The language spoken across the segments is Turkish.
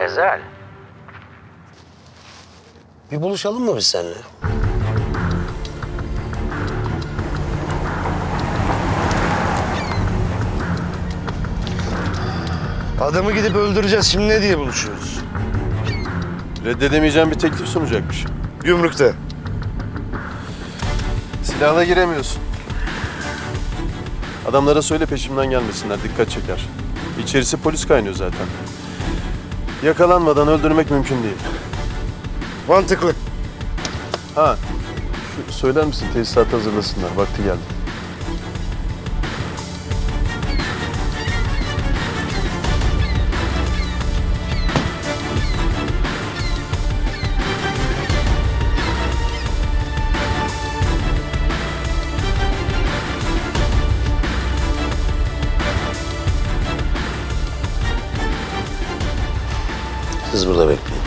Ezel. Bir buluşalım mı biz seninle? Adamı gidip öldüreceğiz. Şimdi ne diye buluşuyoruz? Reddedemeyeceğim bir teklif sunacakmış. Gümrükte. Silahla giremiyorsun. Adamlara söyle peşimden gelmesinler, dikkat çeker. İçerisi polis kaynıyor zaten. Yakalanmadan öldürmek mümkün değil. Mantıklı. Ha, şu, söyler misin tesisat hazırlasınlar, vakti geldi. Siz burada bekleyin.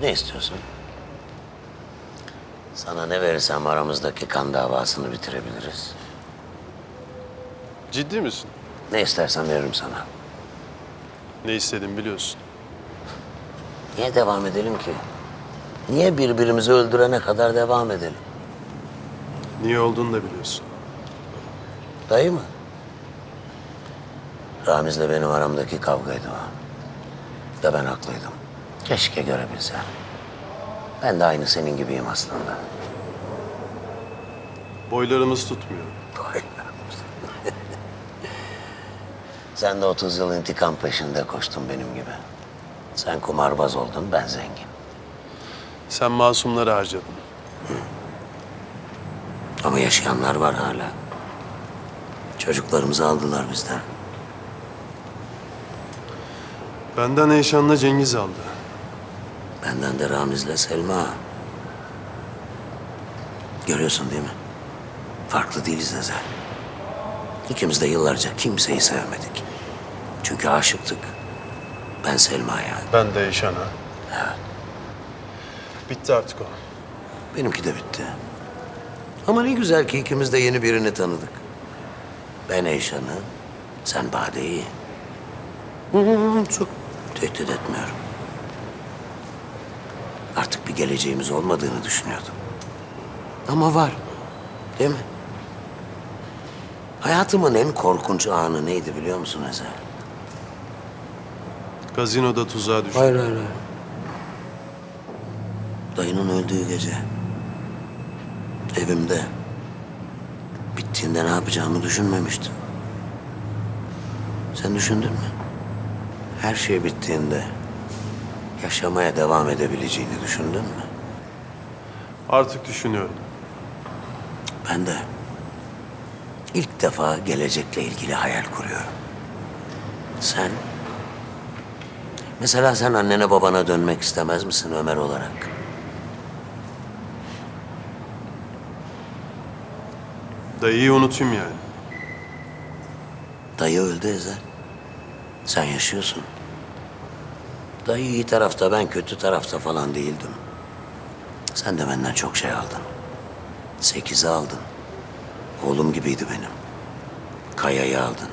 Ne istiyorsun? Sana ne verirsem aramızdaki kan davasını bitirebiliriz. Ciddi misin? Ne istersen veririm sana. Ne istediğimi biliyorsun. Niye devam edelim ki? Niye birbirimizi öldürene kadar devam edelim? Niye olduğunu da biliyorsun. Dayı mı? Ramiz'le benim aramdaki kavgaydı o. Da ben haklıydım. Keşke görebilsem. Ben de aynı senin gibiyim aslında. Boylarımız tutmuyor. Sen de 30 yıl intikam peşinde koştun benim gibi. Sen kumarbaz oldun, ben zengin. Sen masumları harcadın. Ama yaşayanlar var hala. Çocuklarımızı aldılar bizden. Benden Eyşan'la Cengiz aldı. Benden de Ramiz'le Selma. Görüyorsun değil mi? Farklı değiliz Ezel. İkimiz de yıllarca kimseyi sevmedik. Çünkü aşıktık. Ben Selma'ya, Ben de Eyşan'a. Evet. Bitti artık o. benimki de bitti. Ama ne güzel ki ikimiz de yeni birini tanıdık. Ben Eyşan'ı, sen Bade'yi. Çok tehdit etmiyorum. Artık bir geleceğimiz olmadığını düşünüyordum. Ama var. Değil mi? Hayatımın en korkunç anı neydi biliyor musun Ezel? Gazinoda tuzağa düştü. Hayır hayır hayır. Dayının öldüğü gece. Evimde. Bittiğinde ne yapacağımı düşünmemiştim. Sen düşündün mü? Her şey bittiğinde yaşamaya devam edebileceğini düşündün mü? Artık düşünüyorum. Ben de ilk defa gelecekle ilgili hayal kuruyorum. Sen? Mesela sen annene babana dönmek istemez misin Ömer olarak? Dayıyı unutayım yani. Dayı öldü Ezel. Sen yaşıyorsun. Dayı iyi tarafta, ben kötü tarafta falan değildim. Sen de benden çok şey aldın. Sekizi aldın. Oğlum gibiydi benim. Kaya'yı aldın.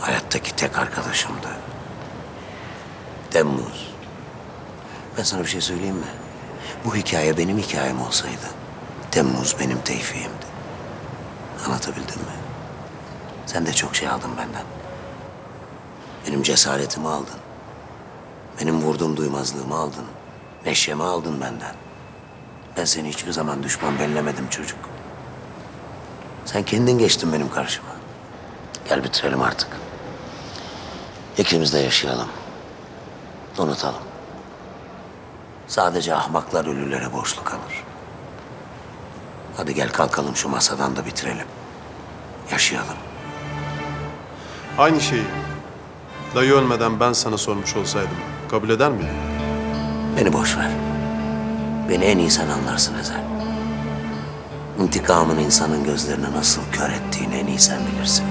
Hayattaki tek arkadaşımdı. Temmuz. Ben sana bir şey söyleyeyim mi? Bu hikaye benim hikayem olsaydı, Temmuz benim teyfiyimdi. Anlatabildim mi? Sen de çok şey aldın benden. Benim cesaretimi aldın. Benim vurduğum duymazlığımı aldın. Neşemi aldın benden. Ben seni hiçbir zaman düşman bellemedim çocuk. Sen kendin geçtin benim karşıma. Gel bitirelim artık. İkimiz de yaşayalım. Unutalım. Sadece ahmaklar ölülere borçlu kalır. Hadi gel kalkalım şu masadan da bitirelim. Yaşayalım. Aynı şeyi. Dayı ölmeden ben sana sormuş olsaydım kabul eder miydin? Beni boş ver. Beni en iyi sen anlarsın Ezel. İntikamın insanın gözlerini nasıl kör ettiğini en iyi sen bilirsin.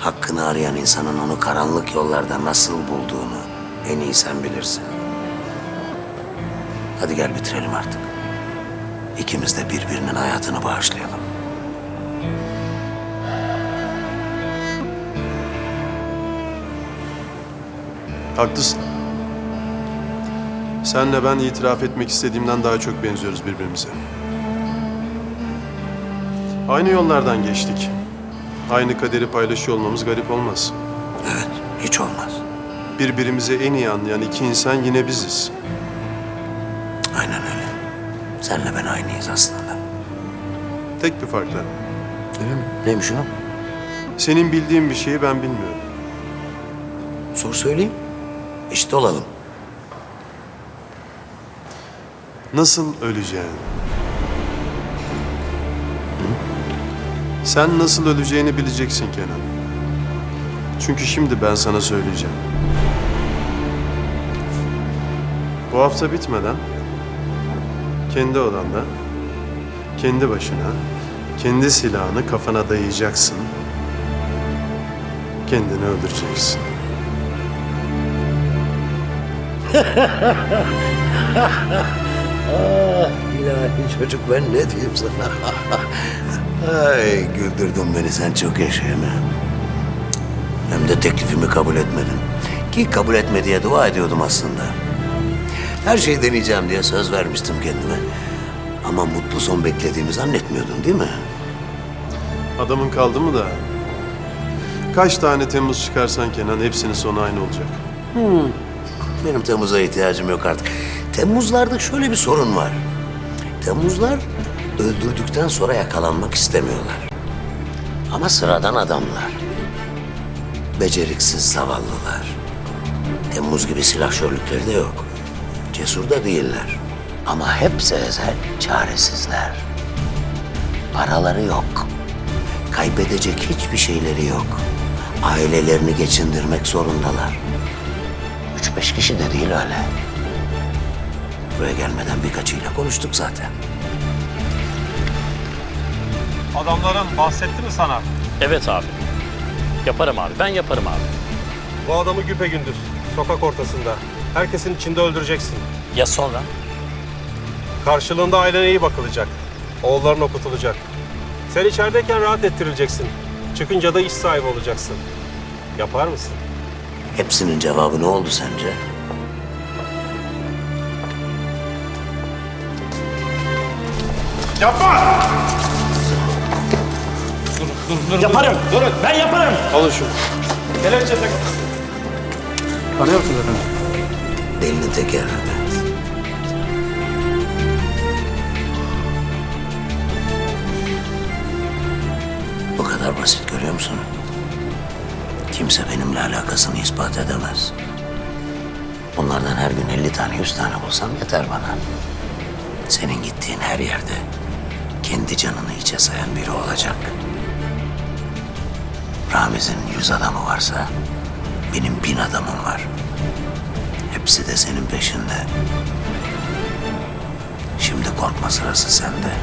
Hakkını arayan insanın onu karanlık yollarda nasıl bulduğunu en iyi sen bilirsin. Hadi gel bitirelim artık. İkimiz de birbirinin hayatını bağışlayalım. Haklısın. Senle ben itiraf etmek istediğimden daha çok benziyoruz birbirimize. Aynı yollardan geçtik. Aynı kaderi paylaşıyor olmamız garip olmaz. Evet, hiç olmaz. Birbirimizi en iyi anlayan iki insan yine biziz. Aynen öyle. Senle ben aynıyız aslında. Tek bir farkla. Öyle mi? Neymiş o? Senin bildiğin bir şeyi ben bilmiyorum. Sor söyleyeyim. İşte olalım. Nasıl öleceğini. Sen nasıl öleceğini bileceksin Kenan. Çünkü şimdi ben sana söyleyeceğim. Bu hafta bitmeden kendi odanda, kendi başına, kendi silahını kafana dayayacaksın. Kendini öldüreceksin. İlahi çocuk ben ne diyeyim sana? Ay güldürdün beni sen çok yaşayın ha. Hem de teklifimi kabul etmedin. Ki kabul etme diye dua ediyordum aslında. Her şeyi deneyeceğim diye söz vermiştim kendime. Ama mutlu son beklediğimi zannetmiyordun değil mi? Adamın kaldı mı da? Kaç tane Temmuz çıkarsan Kenan hepsinin sonu aynı olacak. Benim Temmuz'a ihtiyacım yok artık. Temmuzlarda şöyle bir sorun var. Temmuzlar öldürdükten sonra yakalanmak istemiyorlar. Ama sıradan adamlar. Beceriksiz zavallılar. Temmuz gibi silahşörlükleri de yok. Cesur da değiller. Ama hepsi ezel çaresizler. Paraları yok. Kaybedecek hiçbir şeyleri yok. Ailelerini geçindirmek zorundalar. Üç beş kişi de değil öyle. Buraya gelmeden birkaçıyla konuştuk zaten. Adamların bahsetti mi sana? Evet abi. Yaparım abi. Ben yaparım abi. Bu adamı güpe gündüz, sokak ortasında. Herkesin içinde öldüreceksin. Ya sonra? Karşılığında ailene iyi bakılacak. Oğulların okutulacak. Sen içerideyken rahat ettirileceksin. Çıkınca da iş sahibi olacaksın. Yapar mısın? Hepsinin cevabı ne oldu sence? Yaparım. Ben yaparım. Alın şunu. Kelepçe tak. Delinin teki herhalde. Bu kadar basit görüyor musun? Kimse benimle alakasını ispat edemez. Bunlardan her gün 50 tane, 100 tane bulsam yeter bana. Senin gittiğin her yerde kendi canını içe sayan biri olacak. Ramiz'in yüz adamı varsa benim bin adamım var. Hepsi de senin peşinde. Şimdi korkma sırası sende.